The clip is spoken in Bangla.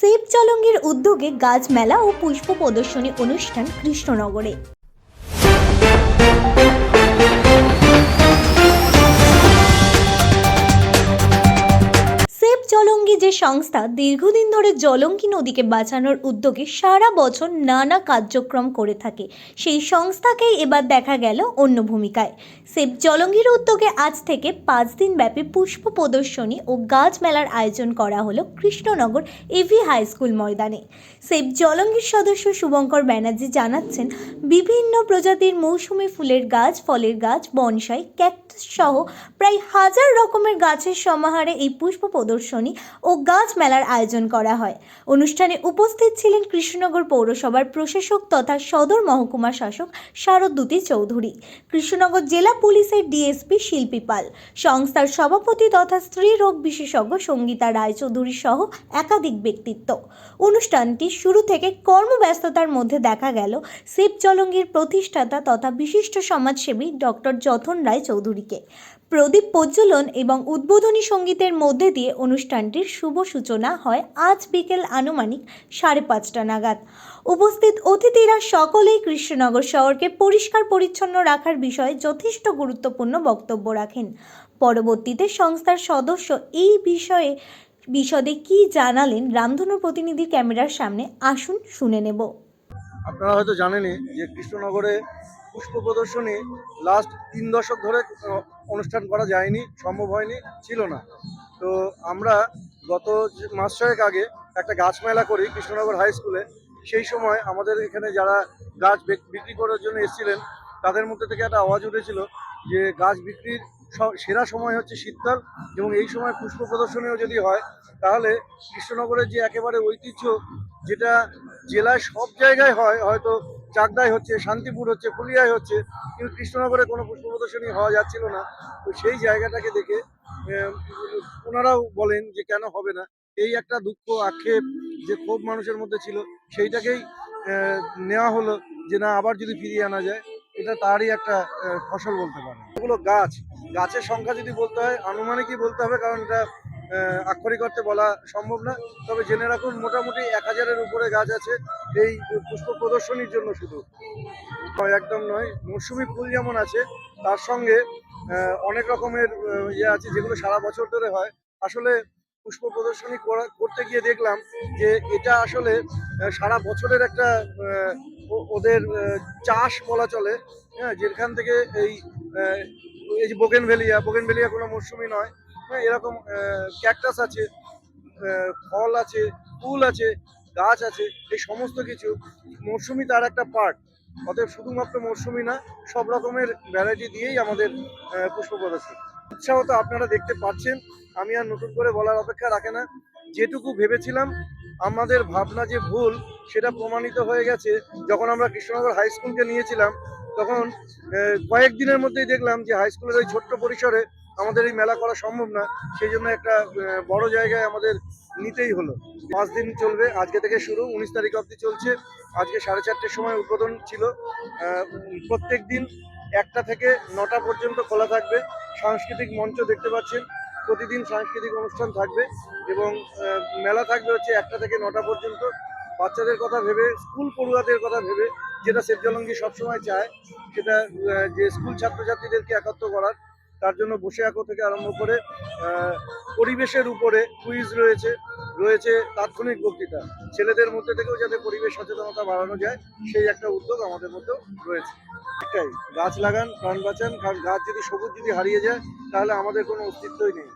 সেব চলঙ্গের উদ্যোগে গাছ মেলা ও পুষ্প প্রদর্শনী অনুষ্ঠান কৃষ্ণনগরে। যে সংস্থা দীর্ঘদিন ধরে জলঙ্গি নদীকে বাঁচানোর উদ্যোগে সারা বছর নানা কার্যক্রম করে থাকে। সেই সংস্থাকেই এবার দেখা গেল অন্য ভূমিকায়। সেব জলঙ্গির উদ্যোগে আজ থেকে পাঁচ দিন ব্যাপী পুষ্প প্রদর্শনী ও গাছ মেলার আয়োজন করা হলো কৃষ্ণনগর এভি হাই স্কুল ময়দানে। সেব জলঙ্গির সদস্য শুভঙ্কর ব্যানার্জি জানাচ্ছেন, বিভিন্ন প্রজাতির মৌসুমী ফুলের গাছ, ফলের গাছ, বনসাই, ক্যাকটাস সহ প্রায় হাজার রকমের গাছের সমাহারে এই পুষ্প প্রদর্শনী ও গাছ মেলার আয়োজন করা হয়। অনুষ্ঠানে উপস্থিত ছিলেন কৃষ্ণনগর পৌরসভার প্রশাসক তথা সদর মহকুমা শাসক শারদ্যুতি চৌধুরী, কৃষ্ণনগর জেলা পুলিশের ডিএসপি শিল্পী পাল, সংস্থার সভাপতি তথা স্ত্রী রোগ বিশেষজ্ঞ সঙ্গীতা রায়চৌধুরী সহ একাধিক ব্যক্তিত্ব। অনুষ্ঠানটি শুরু থেকে কর্মব্যস্ততার মধ্যে দেখা গেল শিব জলঙ্গির প্রতিষ্ঠাতা তথা বিশিষ্ট সমাজসেবী ডক্টর যথন রায় চৌধুরীকে প্রদীপ প্রজ্বলন এবং উদ্বোধনী সঙ্গীতের মধ্যে দিয়ে অনুষ্ঠানটির শুভ সূচনা হয় আজ বিকেল আনুমানিক সাড়ে পাঁচটা নাগাদ। উপস্থিত অতিথিরা সকলেই কৃষ্ণনগর শহরকে পরিষ্কার পরিচ্ছন্ন রাখার বিষয়ে যথেষ্ট গুরুত্বপূর্ণ বক্তব্য রাখেন। পরবর্তীতে সংস্থার সদস্য এই বিষয়ে, বিশদে কি জানালেন রামধনু প্রতিনিধির ক্যামেরার সামনে আসুন শুনে নেব। আপনারা হয়তো জানেনই যে কৃষ্ণনগরে পুষ্প প্রদর্শনী লাস্ট তিন দশক ধরে অনুষ্ঠান করা যায়নি, সম্ভব হয়নি, ছিল না। তো আমরা গত মাস ছয়েক আগে একটা গাছ মেলা করি কৃষ্ণনগর হাই স্কুলে সেই সময় আমাদের এখানে যারা গাছ বিক্রি করার জন্য এসেছিলেন, তাদের মধ্যে থেকে একটা আওয়াজ উঠেছিল যে গাছ বিক্রির সেরা সময় হচ্ছে শীতকাল এবং এই সময় পুষ্প প্রদর্শনীও যদি হয়, তাহলে কৃষ্ণনগরের যে একেবারে ঐতিহ্য যেটা জেলায় সব জায়গায় হয়, হয়তো চাকদায় হচ্ছে, শান্তিপুর হচ্ছে ফুলিয়ায় হচ্ছে, কিন্তু কৃষ্ণনগরে কোনো পুষ্প প্রদর্শনী হওয়া যাচ্ছিল না। তো সেই জায়গাটাকে দেখে ওনারাও বলেন যে কেন হবে না। এই একটা দুঃখ, আক্ষেপ যে ক্ষোভ মানুষের মধ্যে ছিল, সেইটাকেই নেওয়া হলো যে না, আবার যদি ফিরিয়ে আনা যায়, এটা তারই একটা ফসল বলতে পারে এগুলো গাছ, গাছের সংখ্যা যদি বলতে হয়, আনুমানিকই বলতে হবে, কারণ এটা আক্ষরিক অর্থে বলা সম্ভব না। তবে জেনে রাখুন, মোটামুটি এক হাজারের উপরে গাছ আছে। এই পুষ্প প্রদর্শনীর জন্য শুধু। একদম নয়, মৌসুমি ফুল যেমন আছে, তার সঙ্গে অনেক রকমের ইয়ে আছে যেগুলো সারা বছর ধরে হয়। আসলে পুষ্প প্রদর্শনী করা- করতে গিয়ে দেখলাম যে এটা আসলে সারা বছরের একটা ওদের চাষ বলা চলে। হ্যাঁ যেখান থেকে এই এই যে বোগেন ভেলিয়া বোগেন ভেলিয়া কোনো মৌসুমি নয়। হ্যাঁ এরকম ক্যাকটাস আছে ফল আছে, ফুল আছে গাছ আছে, এই সমস্ত কিছু, মৌসুমি তার একটা পার্ট অতএব শুধুমাত্র মৌসুমি না, সব রকমের ভ্যারাইটি দিয়েই আমাদের পুষ্প প্রদর্শন। উৎসাহ তো আপনারা দেখতে পাচ্ছেন, আমি আর নতুন করে বলার অপেক্ষা রাখে না। যেটুকু ভেবেছিলাম, আমাদের ভাবনা যে ভুল, সেটা প্রমাণিত হয়ে গেছে। যখন আমরা কৃষ্ণনগর হাই স্কুলকে নিয়েছিলাম, তখন কয়েকদিনের মধ্যেই দেখলাম যে হাই স্কুলের ওই ছোট্ট পরিসরে আমাদের এই মেলা করা সম্ভব না। সেই জন্য একটা বড় জায়গায় আমাদের নিতেই হলো। পাঁচ দিন চলবে, আজকে থেকে শুরু, উনিশ তারিখ অবধি চলছে। আজকে সাড়ে চারটের সময় উদ্বোধন ছিল। প্রত্যেক দিন একটা থেকে নটা পর্যন্ত খোলা থাকবে। সাংস্কৃতিক মঞ্চ দেখতে পাচ্ছেন। প্রতিদিন সাংস্কৃতিক অনুষ্ঠান থাকবে এবং মেলা থাকবে হচ্ছে একটা থেকে নটা পর্যন্ত। বাচ্চাদের কথা ভেবে, স্কুল পড়ুয়াদের কথা ভেবে, যেটা সেফজলঙ্গি সবসময় চায়, সেটা যে স্কুল ছাত্রছাত্রীদেরকে একাত্ম করার, তার জন্য বসে আঁকো থেকে আরম্ভ করে পরিবেশের উপরে কুইজ রয়েছে রয়েছে তাৎক্ষণিক বক্তৃতা। ছেলেদের মধ্যে থেকেও যাতে পরিবেশ সচেতনতা বাড়ানো যায়, সেই একটা উদ্যোগ আমাদের মধ্যেও রয়েছে। একটাই, গাছ লাগান, প্রাণ বাঁচান, কারণ গাছ যদি সবুজ যদি হারিয়ে যায়, তাহলে আমাদের কোনো অস্তিত্বই নেই।